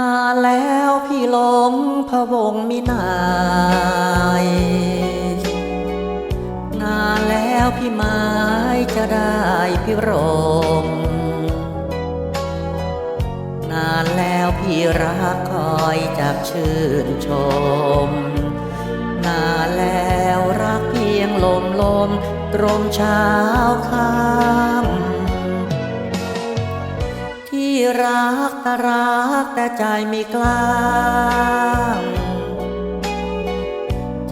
นานแล้วพี่หลงพะวงมินายนานแล้วพี่ไม้จะได้พี่รมนานแล้วพี่รักคอยจากชื่นชม นานแล้วรักเพียงลมลมตรมเช้าค่ำที่รัก ต่รักแต่ใจไม่กล้า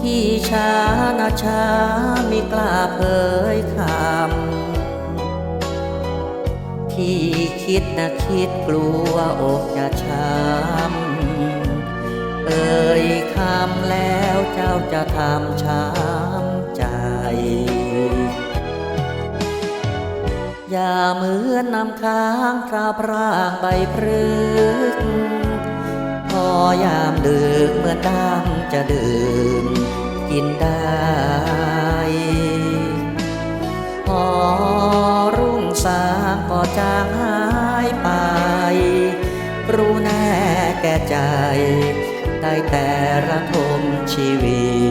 ที่ช้านะช้าไม่กล้าเผยคำที่คิดนะคิดกลัวอกจะช้ำเอ่ยคำแล้วเจ้าจะทำช้ำ อย่าเหมือนน้ำค้างคราวพรางใบพฤกพอยามดึกเมื่อตามจะดื่มกินได้ พอรุ่งสางก็จางหายไป รู้แน่แก่ใจ ได้แต่ระทมชีวิต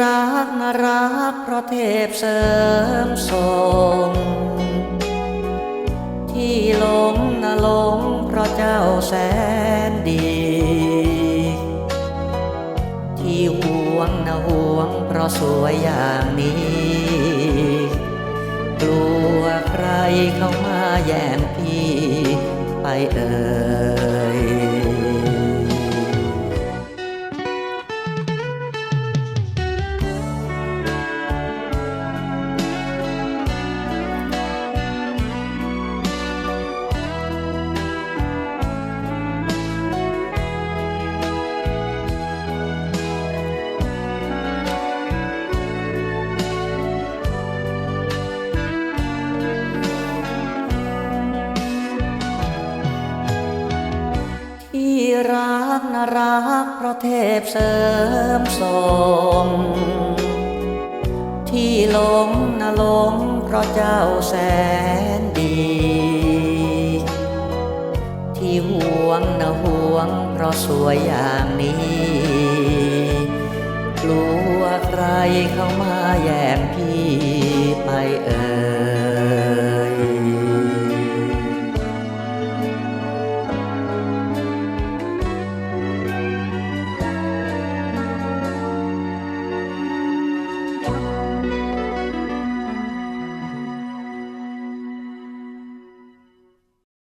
รักนะรักเพราะเทพเสริมทรงที่หลงนะหลงเพราะเจ้าแสนดี ที่ห่วงนะห่วงเพราะสวยอย่างนี้ กลัวใครเข้ามาแย่งพี่ไปเอ่ย รักนะรักเพราะเทพเสริมทรงที่หลงนะหลงเพราะเจ้าแสนดี ที่ห่วงนะห่วงเพราะสวยอย่างนี้กลัวใครเข้ามาแย่งพี่ไปเอ่